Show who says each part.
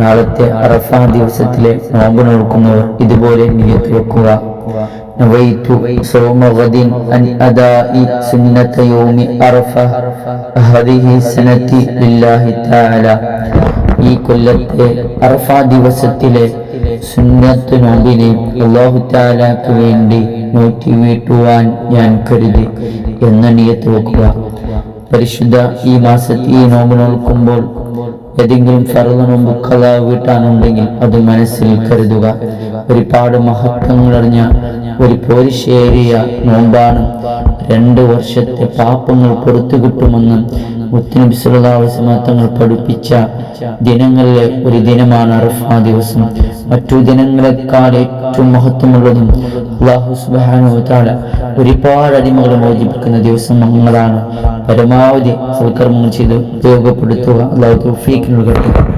Speaker 1: നാളത്തെ അറഫ ദിവസത്തിലെ നോമ്പ് നോക്കുന്നവർ ഇതുപോലെ നിയത്ത് വെക്കുക نويت صوم غد عن أداء سنة يوم عرفة هذه السنة لله تعالى ഈ കൊല്ലത്തെ അറഫ ദിവസത്തിലെ സുന്നത്ത് നോമ്പിനെ അള്ളാഹു താലാക്ക് വേണ്ടി നോറ്റി വീട്ടുവാൻ ഞാൻ കരുതി എന്ന നിയത്ത് വെക്കുക പരിശുദ്ധ ഈ മാസത്തിൽ ഈ നോമ്പ് നോക്കുമ്പോൾ ഏതെങ്കിലും ഫറദ നോമ്പ് കഥ വീട്ടാനുണ്ടെങ്കിൽ അത് മനസ്സിൽ കരുതുക. ഒരുപാട് മഹത്വങ്ങളറിഞ്ഞ ഒരു പോരിശേരിയ നോമ്പാണ്. രണ്ട് വർഷത്തെ പാപ്പങ്ങൾ പുറത്തു കിട്ടുമെന്ന് മുത്തുനബി സുല്ലാസ്മ തങ്ങൾ പഠിപ്പിച്ച ദിനങ്ങളിലെ ഒരു ദിനമാണ് അറഫ ദിവസം. മറ്റു ദിനങ്ങളെക്കാൾ ഏറ്റവും മഹത്വമുള്ളതും അള്ളാഹു സുബാനുത്താല താല ഒരുപാട് അടിമകൾ മോചിപ്പിക്കുന്ന ദിവസം നമ്മളാണ് പരമാവധി സൽക്കർമ്മങ്ങൾ ചെയ്ത് ഉപയോഗപ്പെടുത്തുക. അള്ളാഹു തൗഫീഖ് നൽകട്ടെ.